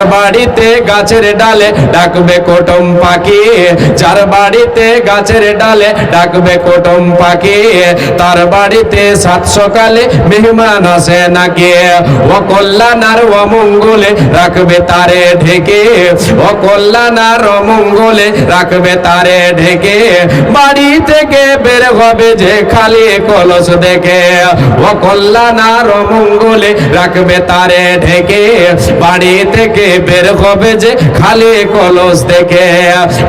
বাড়িতে গাছের ডালে ডাকবে কোটম পাখি। যার বাড়িতে গাছের ডালে ডাকবে কোটম পাখি, তার বাড়িতে সাত সকালে মেহমান আসে নাকি? ও কল্যাণ আর অমঙ্গলে রাখবে তারে ঢেকে। ও কল্যাণ আর অমঙ্গলে রাখবে তারে ঢেকে। বাড়ি থেকে বের হবে যে খালি কলস দেখে। ও কল্যাণ আর অমঙ্গলে রাখবে তারে ঢেকে। বাড়ি থেকে বের হবে যে খালি কলস দেখে।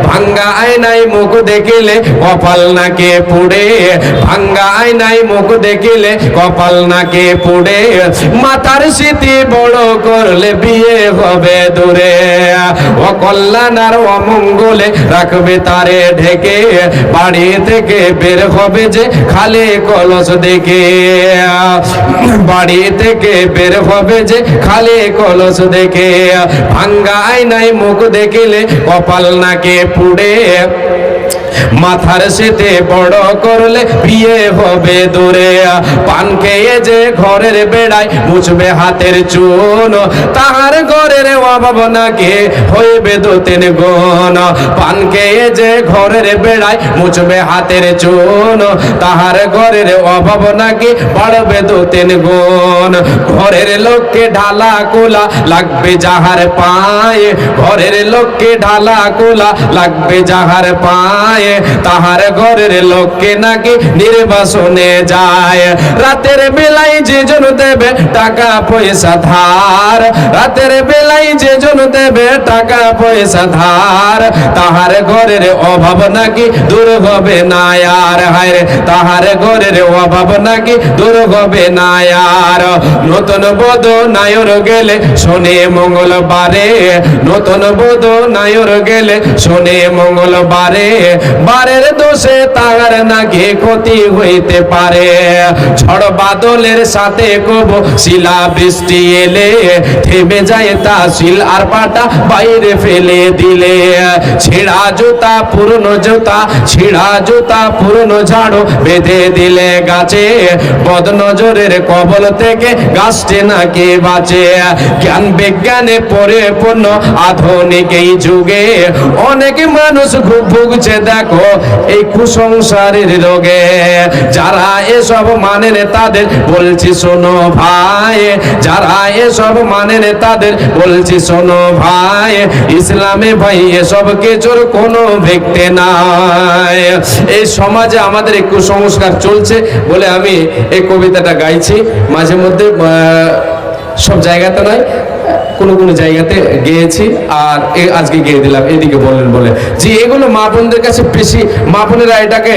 ভাঙ্গা আয়নায় মুখ দেখিলে কপাল নাকে পুড়ে। ভাঙ্গা আয়নায় মুখ দেখিলে কপাল নাকে পুড়ে। মাথার স্মৃতি বড় করলে বিয়ে হবে দূরে। ও কল্যাণ আর অমঙ্গলে রাখবে তারে ঢেকে। বাড়ি থেকে বের হবে যে খালি কলস দেখে। বাড়ি থেকে বের হবে যে খালি কলস দেখে। ভাঙ্গা নাই মুখ দেখিলে কপাল নাকে পুড়ে মাথার সেতে বড় করলে বিয়ে হবে দূরে। পান খেয়ে যে ঘরের বেড়ায় মুছবে হাতের চুন, তাহার ঘরের অভাব নাকি হইবে দু তিন গুণ। পান খেয়ে যে ঘরের বেড়ায় মুছবে হাতের চুন, তাহার ঘরের অভাব নাকি বাড়বে দু তিন গুণ। ঘরের লোককে ঢালা কোলা লাগবে যাহার পায়ে, ঘরের লোককে ঢালা কোলা লাগবে যাহার পায়ে। তাহার ঘরের লোককে নাকি নির্বাসনে যায়। রাতের বেলায় যে জন দেবে টাকা পয়সা ধার রাতের বেলায় যে জন দেবে টাকা পয়সা ধার তাহার ঘরের অভাব নাকি দূর হবে না আর। হায় রে, তাহার ঘরের অভাব নাকি দূর হবে না আর। নতুন বোধ নায়র গেলে শোনে মঙ্গলবারে নতুন বোধ নায়র গেলে শোনে মঙ্গলবারে বারের দোষে তাহার নাকি ক্ষতি হইতে পারে। ঝড় বাদলের সাথে কব, শিলা বৃষ্টি এলে থেমে যায় তা শিল আর পাটা বাইরে ফেলে দিলে। ছিঁড়া জুতা, পুরনো জুতা, ছিঁড়া জুতা, পুরনো ঝাড়ু বেঁধে দিলে গাছে। বদ নজরের কবল থেকে গাছটি নাকি বাঁচে। জ্ঞান বিজ্ঞানে পরিপূর্ণ আধুনিক এই যুগে অনেক মানুষ খুব ভুগছে দেখো এই কুসংসারের রোগে। যারা এসব মানেন তাদের, বলছি শোনো ভাই। যারা এসব মানেন তাদের, বলছি শোনো ভাই। ইসলামে ভাই, এসব কিছুর কোনো ব্যক্তি নাই। এই সমাজে আমাদের এই কুসংস্কার চলছে বলে আমি এই কবিতাটা গাইছি। মাঝে মধ্যে সব জায়গাতে নয় কোনো কোনো জায়গাতে গেয়েছি আর আজকে গিয়ে দিলাম, এদিকে বলেন বলে। যে এগুলো মা বোনদের কাছে বেশি, মা বোনেরা এটাকে